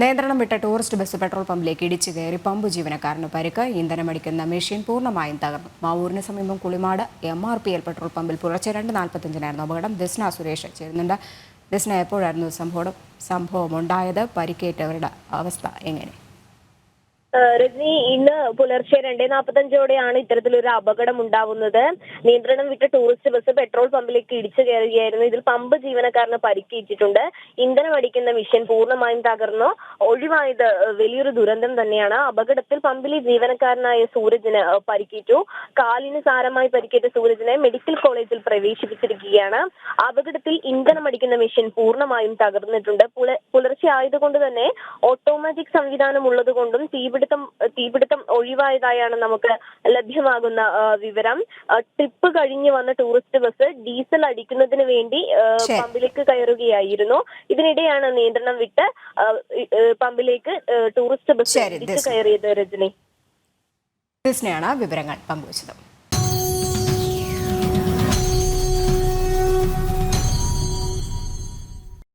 നിയന്ത്രണം വിട്ട tourist bus petrol പമ്പിലേക്ക് ഇടിച്ചു കയറി പമ്പ് ജീവനക്കാരന് പരിക്ക്. ഇന്ധനമടിക്കുന്ന മെഷീൻ പൂർണമായും തകർന്നു. മാവൂരിന് സമീപം Kulimad M R P L petrol പമ്പിൽ പുലർച്ചെ രണ്ട് നാൽപ്പത്തഞ്ചിനായിരുന്നു അപകടം. ദസ്ന സുരേഷ് ചേരുന്നുണ്ട്. ദസ്ന എപ്പോഴായിരുന്നു സംഭവം സംഭവം ഉണ്ടായത് പരിക്കേറ്റവരുടെ അവസ്ഥ എങ്ങനെ? രജനി ഇന്ന് പുലർച്ചെ രണ്ടേ നാൽപ്പത്തഞ്ചോടെയാണ് ഇത്തരത്തിലൊരു അപകടം ഉണ്ടാവുന്നത് നിയന്ത്രണം വിട്ട ടൂറിസ്റ്റ് ബസ് പെട്രോൾ പമ്പിലേക്ക് ഇടിച്ചു കയറുകയായിരുന്നു ഇതിൽ പമ്പ് ജീവനക്കാരന് പരിക്കേറ്റിട്ടുണ്ട്. ഇന്ധനം അടിക്കുന്ന മിഷൻ പൂർണമായും തകർന്നു. ഒഴിവായത് വലിയൊരു ദുരന്തം തന്നെയാണ്. അപകടത്തിൽ പമ്പിലെ ജീവനക്കാരനായ സൂരജിന് പരിക്കേറ്റു. കാലിന് സാരമായി പരിക്കേറ്റ സൂരജിനെ മെഡിക്കൽ കോളേജിൽ പ്രവേശിപ്പിച്ചിരിക്കുകയാണ്. അപകടത്തിൽ ഇന്ധനം അടിക്കുന്ന മിഷൻ പൂർണമായും തകർന്നിട്ടുണ്ട്. പുല- പുലർച്ചെ ആയതുകൊണ്ട് തന്നെ ഓട്ടോമാറ്റിക് സംവിധാനം ഉള്ളതുകൊണ്ടും തീപിടുത്തം തീപിടുത്തം ഒഴിവായതായാണ് നമുക്ക് ലഭ്യമാകുന്ന വിവരം ട്രിപ്പ് കഴിഞ്ഞ് വന്ന ടൂറിസ്റ്റ് ബസ് ഡീസൽ അടിക്കുന്നതിന് വേണ്ടി. പമ്പിലേക്ക് കയറുകയായിരുന്നു ഇതിനിടെയാണ് നിയന്ത്രണം വിട്ട് പമ്പിലേക്ക് ടൂറിസ്റ്റ് ബസ്. കയറിയത് രജനി വിവരങ്ങൾ പങ്കുവച്ചത്